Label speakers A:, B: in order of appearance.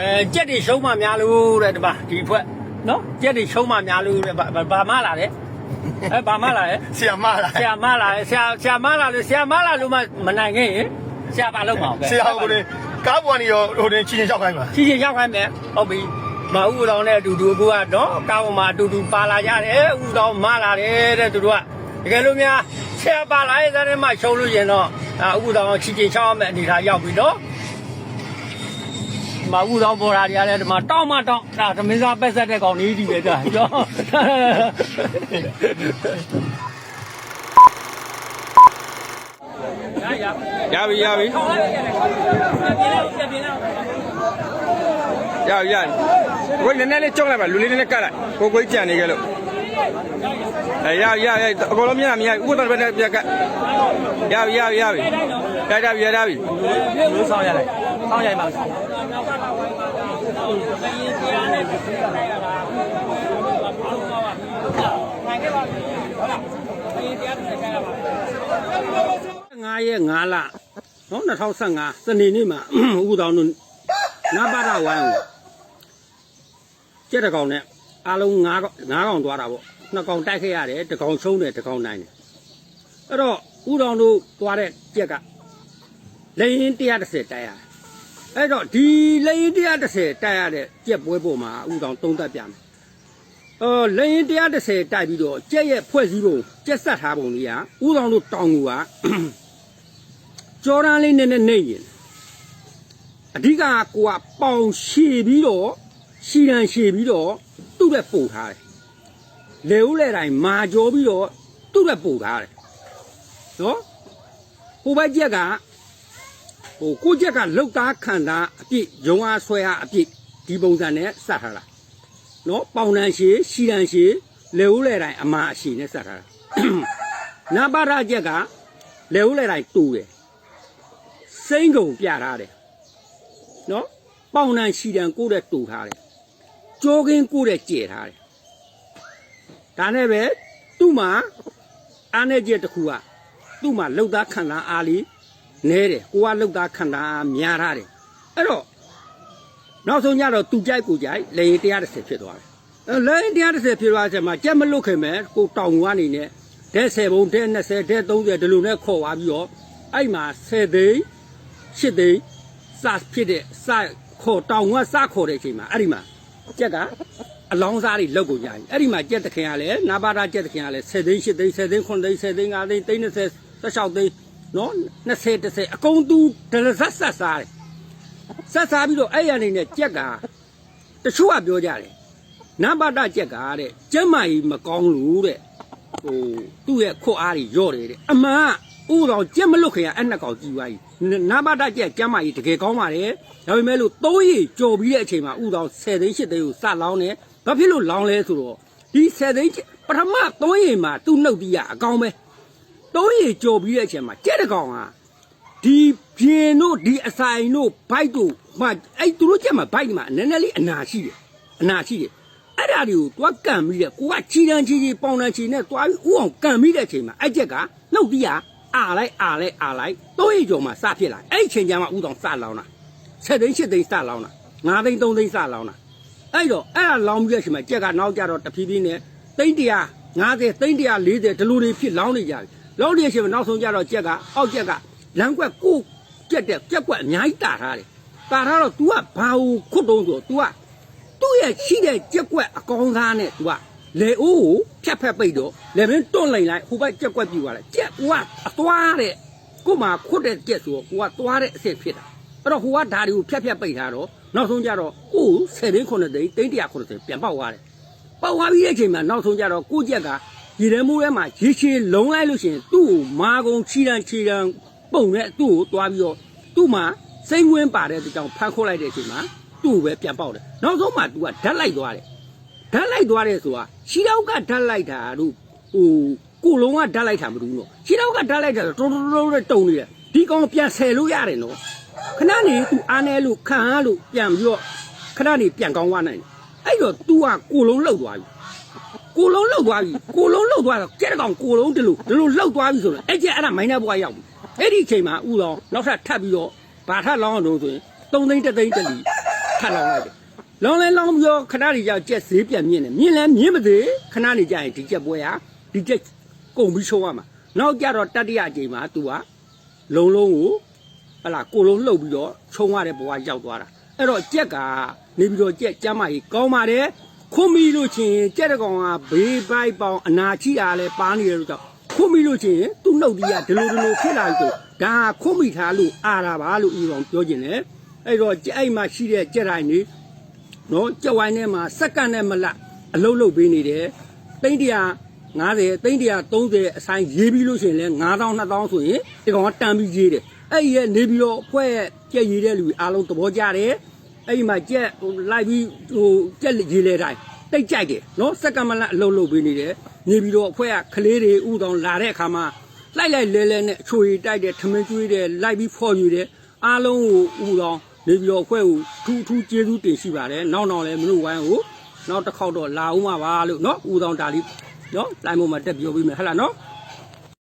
A: အဲကြက်တွေရှုံးမှများလို့တဲ့ဒီမှာဒီဖွဲ့နော်ကြက်တွေရှုံးမှများလို့တဲ့ဘာဘာမလာတဲ့အဲဘာမလာတဲ့
B: ဆရာမလား
A: ဆရာမလာတယ်ဆရာဆရာမလာလို့ဆရာမလာလို့မှမနိုင်ခဲ့ရင်ဆရာဘာလုပ်မှာပဲ
B: ဆရာကိုလေကားပေါ်ကနေရောဟိုတင်ချင်းချင်းရောက်ခိုင်းပါ
A: ချီချင်ရောက်ခိုင်းမယ်ဟုတ်ပြီမဦးတော်နဲ့အတူတူကူကတော့ကောင်းမှအတူတူပါလာကြတယ်ဦးတော်မလာတယ်တဲ့သူတို့ကတကယ်လို့များဆရာပါလာရဲ့တဲ့မှာရှုံးလို့ရင်တော့အာဦးတော်ချီချင်ချောင်းမဲ့အနေထားရောက်ပြီ နော်မဦးတော်ပေါ်လာတယ်လည်းဒီမှာတောင်းမတောင်းဒါသမင်းစားပက်ဆက်တဲ့ကောင်လေးဒီပဲကြာကျော်ရရ
C: ရပြီရပြီရပြီရပြီကိုကြီးနည်းနည်းလေးကြောက်လိုက်ပါလူလေးနည်းနည်းကတ်လိုက်ကိုကိုကြီးကြံနေကြလို့အဲရရရအကုန်လုံးမြင်တာမြင်ဥပဒေပဲပြကတ်ရပြီရပြီရပြီရရပြီရရပြီ
A: လို့ဆောင်ရလိုက်ဆောင်ရ မှာ9ရက်5လနော်2015စနေနေ့မှာဥတောင်တို့နဘာရဝိုင်းကိုကျက်တကောင်နဲ့အားလုံး9ကောင်9ကောင်သွားတာပေါ့နှစ်ကောင်တိုက်ခဲ့ရတယ်တစ်ကောင်ရှုံးတယ်တစ်ကောင်နိုင်တယ်အဲ့တော့ဥတောင်တို့သွားတဲ့ကျက်ကလေရင်130တိုက်ရတယ် အဲ့တော့ဒီလေရင်130တိုက်ရတဲ့ကျက်ပွဲပေါ်မှာဥတောင်သုံးသက်ပြမယ်အော်လေရင်130တိုက်ပြီးတော့ကျက်ရဲ့ဖွဲ့စည်းပုံကျက်ဆက်ထားပုံကြီးကဥတောင်တို့တောင်ကူကကြော်ရန်လေးနဲ့နဲ့နေရင်အဓိကကိုကပေါင်ရှည်ပြီးတော့ရှည်ရန်ရှည်ပြီးတော့သူ့ရဲ့ပုံထားတယ်လေဦးလေတိုင်းမာကြောပြီးတော့သူ့ရဲ့ပုံထားတယ်နော်ဟိုဘက်ချက်က ဟိုကိုချက်ကလောက်သားခန္ဓာအပြည့်ရုံအားဆွဲအားအပြည့်ဒီပုံစံနဲ့စတ်ထားတာနော်ပေါင်တန်ရှည်ရှည်ရန်ရှည်လေဦးလေတိုင်းအမာအရှည်နဲ့စတ်ထားတာနဘာရချက်ကလေဦးလေတိုင်းတူတယ်စိမ့်ကုံပြထားတယ်နော်ပေါင်နံရှီတံကိုတဲ့တူထားတယ်ကြိုးကင်းကိုတဲ့ကျဲထားတယ်ဒါနဲ့ပဲသူ့မှာအားနေချက်တစ်ခုကသူ့မှာလှုပ်သားခံသားအားလေး နဲတယ်ကိုကလှုပ်သားခံသားအားများထားတယ်အဲ့တော့နောက်ဆုံးညတော့သူကြိုက်ကိုကြိုက်လေရင်130ဖြစ်သွားတယ်အဲလေရင်130ဖြစ်သွားတဲ့အချိန်မှာကြက်မလွတ်ခင်မဲ့ကိုတောင်ကနေနဲ့ဒဲ10ဘုံဒဲ20ဒဲ30ဒီလိုနဲ့ခေါ်သွားပြီးတော့အဲ့မှာ10သိန်းရှစ်သိန်းစဖြစ်တဲ့စခေါ်တောင်ကစခေါ်တဲ့အချိန်မှာအဲ့ဒီမှာကြက်ကအလောင်းစားတွေလောက်ကိုကြရင်အဲ့ဒီမှာကြက်တခင်ကလည်းနာဘာတာကြက်တခင်ကလည်း7သိန်း8သိန်း10သိန်း9သိန်း10သိန်း5သိန်းသိန်း30 16သိန်း နော်20 30အကုန်သူဒလဇတ်ဆက်စားတယ်ဆက်စားပြီးတော့အဲ့ရနေနဲ့ကြက်ကတချို့ကပြောကြတယ်နာဘာတာကြက်ကတဲ့ကျက်မကြီးမကောင်းလို့တဲ့ဟိုသူ့ရဲ့ခွတ်အားတွေညော့တယ်တဲ့အမှန်ကဥတော်ကြက်မလွတ်ခင်ကအဲ့နှစ်ကောင်ကြည်သွားကြီးနာဘာတာကြက်ကျမ်းမကြီးတကယ်ကောင်းပါတယ်ဒါပေမဲ့လို့သုံးရီကြော်ပြီးတဲ့အချိန်မှာဥတော်10သိန်း8သိန်းကိုစလောင်းတယ်ဘာဖြစ်လို့လောင်းလဲဆိုတော့ဒီ10သိန်းပထမ3ရီမှာသူ့နှုတ်တီးရအကောင်းပဲ 3ရီကြော်ပြီးတဲ့အချိန်မှာကြက်တကောင်ဟာဒီပြင်းတို့ဒီအဆိုင်တို့ဘိုက်တို့မှအဲ့သူတို့ကြက်မှာဘိုက်မှာနည်းနည်းလေးအနာရှိတယ်အနာရှိတယ်အဲ့ဒါတွေကိုတွားကန်ပြီးတဲ့ကိုကချီတန်းချီချီပေါင်တန်းချီနဲ့တွားပြီးဥအောင်ကန်ပြီးတဲ့အချိန်မှာအဲ့ချက်ကနှုတ်တီးရအာလိုက်အာလိုက်အာလိုက်တော့ရကြော်မှာစဖြစ်လာအဲ့ဒီချိန်ကျမှဥတော်စလောင်းတာ7သိန်း8သိန်းစလောင်းတာ9သိန်း3သိန်းစလောင်းတာအဲ့တော့အဲ့ဒါလောင်းပြီးတဲ့အချိန်မှာကြက်ကနောက်ကြတော့တဖြည်းဖြည်းနဲ့သိန်း150သိန်း140ဒီလိုတွေဖြစ်လောင်းနေကြတယ် လောင်းနေတဲ့အချိန်မှာနောက်ဆုံးကြတော့ကြက်ကအောက်ကြက်ကလမ်းကွက်ကိုကြက်တဲ့ကြက်ကွက်အများကြီးတာထားတယ်တာထားတော့ तू ကဘာကိုခွတ်တုံးဆို तू ကသူ့ရဲ့ရှိတဲ့ကြက်ကွက်အကောင်းသားနဲ့သူကလေအိုးကိုဖြတ်ဖက်ပိတ်တော့လေမင်းတွန့်လိုက်လိုက်ဟိုဘက်ကြက်ကွက်ပြူသွားတယ်ကြက်ကအသွားတဲ့ကို့မှာခွတ်တဲ့ကြက်ဆိုတော့ကိုကသွားတဲ့အစ်စ်ဖြစ်တာအဲ့တော့ဟိုကဓာတွေကိုဖြတ်ဖြတ်ပိတ်ထားတော့နောက်ဆုံးကြတော့ကိုယ်7သိန်း9သိန်းသိန်း190ပြန်ပေါက်သွားတယ်ပေါက်သွားပြီးတဲ့အချိန်မှာနောက်ဆုံးကြတော့ကိုကြက်က ရေထဲမိုးထဲမှာရေရှည်လုံလိုက်လို့ရှိရင်သူ့ကိုမာကုံခြိတန်ခြိတန်ပုံနဲ့သူ့ကိုသွားပြီးတော့သူ့မှာစိမ့်ဝင်းပါတဲ့ဒီကြောင်ဖမ်းခိုးလိုက်တဲ့အချိန်မှာသူ့ကိုပဲပြန်ပေါက်တယ်နောက်ဆုံးမှသူကဓာတ်လိုက်သွားတယ်ဓာတ်လိုက်သွားတယ်ဆိုတာရှီတော့ကဓာတ်လိုက်တာတို့ဟိုကိုလုံးကဓာတ်လိုက်တာမတူဘူးနော်ရှီတော့ကဓာတ်လိုက်တာတုံတုံတုံနဲ့တုံနေတယ်ဒီကောင်ပြန်ဆယ်လို့ရတယ်နော်ခဏနေသူအားနေလို့ခံအားလို့ပြန်ပြီးတော့ခဏနေပြန်ကောင်းသွားနိုင်တယ်အဲ့တော့ तू ကကိုလုံးလောက်သွားပြီ ကိုလုံးလှုပ်သွားပြီကိုလုံးလှုပ်သွားတော့ကြက်ကောင်ကိုလုံးတလို့ဒီလိုလှုပ်သွားပြီဆိုတော့အဲ့ကျအဲ့ဒါမိုင်းနာဘွားရောက်ပြီအဲ့ဒီအချိန်မှာဥတော်နောက်ထပ်ထပ်ပြီးတော့ဘာထပ်လောင်းအောင်လို့ဆိုရင်3သိန်း3သိန်းတလီထပ်လောင်းလိုက်တယ်လောင်းလဲလောင်းပြီးတော့ခဏနေကြကြက်ဈေးပြန်မြင့်တယ်မြင့်လဲမြင့်မသေးခဏနေကြရင်ဒီကြက်ပွဲဟာဒီကြက်ကုန်ပြီးရှုံးရမှာနောက်ကြတော့တတိယအကြိမ်မှာ तू ကလုံလုံးကိုဟလာကိုလုံးလှုပ်ပြီးတော့ခြုံရတဲ့ဘဝရောက်သွားတာအဲ့တော့ကြက်က နေပြီးတော့ကြက်ကျမ်းမာကြီးကောင်းပါတယ် ခွန်မီလို့ချင်းကြက်တကောင်ကဘေးပိုက်ပေါင်အနာချိအားလဲပါနေတယ်လို့ကြောင့်ခွန်မီလို့ချင်းသူ့နှုတ်ဒီကဒီလိုဒီလိုဖြစ်လာပြီဆိုဒါကခွန်မီထားလို့အာတာပါလို့ဤကောင်ပြောခြင်းလေအဲ့တော့ကြက်အဲ့မှာရှိတဲ့ကြက်တိုင်းနေနော်ကြက်ဝိုင်းထဲမှာစက္ကန့်နဲ့မလတ်အလုံးလုံးပေးနေတယ်သိန်း150သိန်း130အဆိုင်ရေးပြီးလို့ရှိရင်လဲ9000 2000ဆိုရင်ဒီကောင်ကတန်ပြီးရေးတယ်အဲ့ဒီရဲ့နေပြီးတော့အဖွဲ့ရဲ့ကြက်ရေးတဲ့လူအားလုံးသဘောကျတယ် အဲ့ဒီမှာကြက်ဟိုလိုက်ပြီးဟိုကြက်ရေးလဲတိုင်းတိတ်ကြိုက်တယ်နော်စက္ကန့်မလတ်အလုံးလုံးပေးနေတယ်နေပြီးတော့အဖွဲ့ကကလေးတွေဥတောင်လာတဲ့အခါမှာလိုက်လိုက်လဲလဲနဲ့အချိုရီတိုက်တယ်ထမင်းကျွေးတယ်လိုက်ပြီးဖော်ယူတယ်အားလုံးကိုဥတောင်နေပြီးတော့အဖွဲ့ကိုထူးထူးကျေးဇူးတင်ရှိပါတယ်နောက်နောက်လည်းမလို့ဝိုင်းကိုနောက်တစ်ခေါက်တော့လာဦးမှာပါလို့နော်ဥတောင်ဒါလေးနော်လိုင်းပေါ်မှာတက်ပြောပြီးမယ်ဟဟလားနော်